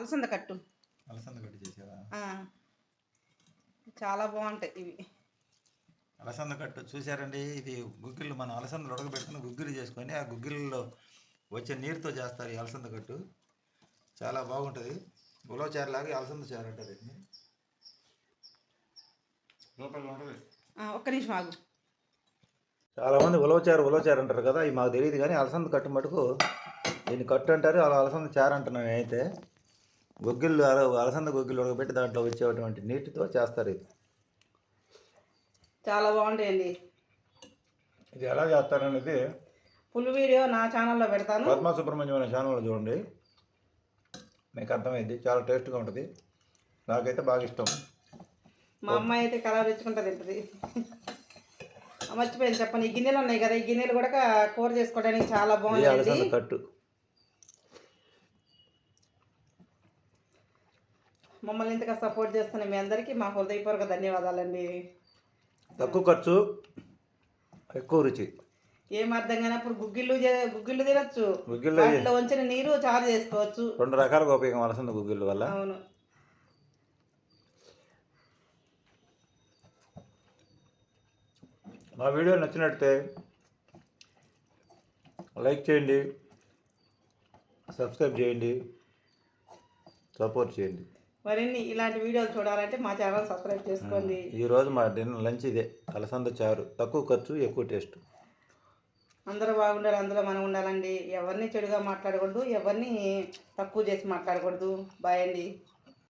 అలసంద కట్టు. అలసంద కట్టి చేసావా? ఆ. చాలా బాగుంటాయి ఇవి. అలసంద కట్టు చూసారండి ఇది గుగ్గిళ్ళు మనం అలసందలు ఉడకబెట్టుకుని గుగ్గిళ్ళు చేసుకొని ఆ గుగ్గిళ్ళలో వచ్చే నీరుతో చేస్తారు ఈ అలసంద కట్టు. చాలా బాగుంటుంది. ఉలవ చారు లాగా అలసంద చారు అంటారు ఆ, ఒక్క నిమిషం ఆగు. చాలా మంది ఉలవచారు ఉలవచారు అంటారు కదా ఇది మాకు తెలియదు కానీ అలసంద కట్టు మటుకు దీన్ని కట్టు అంటారు అలా అలసంద చారు అంటున్నాను నేనైతే. గుగ్గిళ్ళు అల- అలసంద గుగ్గిళ్ళు ఉడకబెట్టి దాంట్లో వచ్చేటువంటి నీటితో చేస్తారు ఇది. చాలా బాగుంటాయండి. ఇది ఎలా చేస్తారనేది ఫుల్ వీడియో నా ఛానల్లో పెడతాను. పద్మా సుబ్రహ్మణ్యం అనే ఛానల్లో చూడండి. మీకు అర్థమైంది చాలా టేస్ట్గా ఉంటుంది. నాకైతే బాగా ఇష్టం. మా అమ్మాయి అయితే కలర్ తెచ్చుకుంటా తింటుంది. మర్చిపోయింది చెప్పండి. ఈ గిన్నెలు ఉన్నాయి కదా ఈ గిన్నెలు కూడా కూర చేసుకోవడానికి చాలా అలసంద కట్టు. మమ్మల్ని ఇంతగా సపోర్ట్ చేస్తున్న మీ అందరికీ మా హృదయపూర్వక ధన్యవాదాలండి. తక్కువ ఖర్చు ఎక్కువ రుచి. ఏం అర్థం కానప్పుడు గుగ్గిళ్ళు గుగ్గిళ్ళు తినొచ్చు. గుగ్గిళ్ళు వంచిన నీరు చారు చేసుకోవచ్చు. రెండు రకాలుగా ఉపయోగం అలసంద గుగ్గిళ్ళ వల్ల. అవును. మా వీడియో నచ్చినట్టే లైక్ చేయండి సబ్స్క్రైబ్ చేయండి సపోర్ట్ చేయండి. మరిన్ని ఇలాంటి వీడియోలు చూడాలంటే మా ఛానల్ సబ్స్క్రైబ్ చేసుకోండి. ఈరోజు మా డిన్నర్ లంచ్ ఇదే. అలసంద చారు. తక్కువ ఖర్చు ఎక్కువ టేస్ట్. అందరూ బాగుండాలి అందులో మనం ఉండాలండి. ఎవరిని చెడుగా మాట్లాడకూడదు ఎవరిని తక్కువ చేసి మాట్లాడకూడదు. బాయ్ అండి.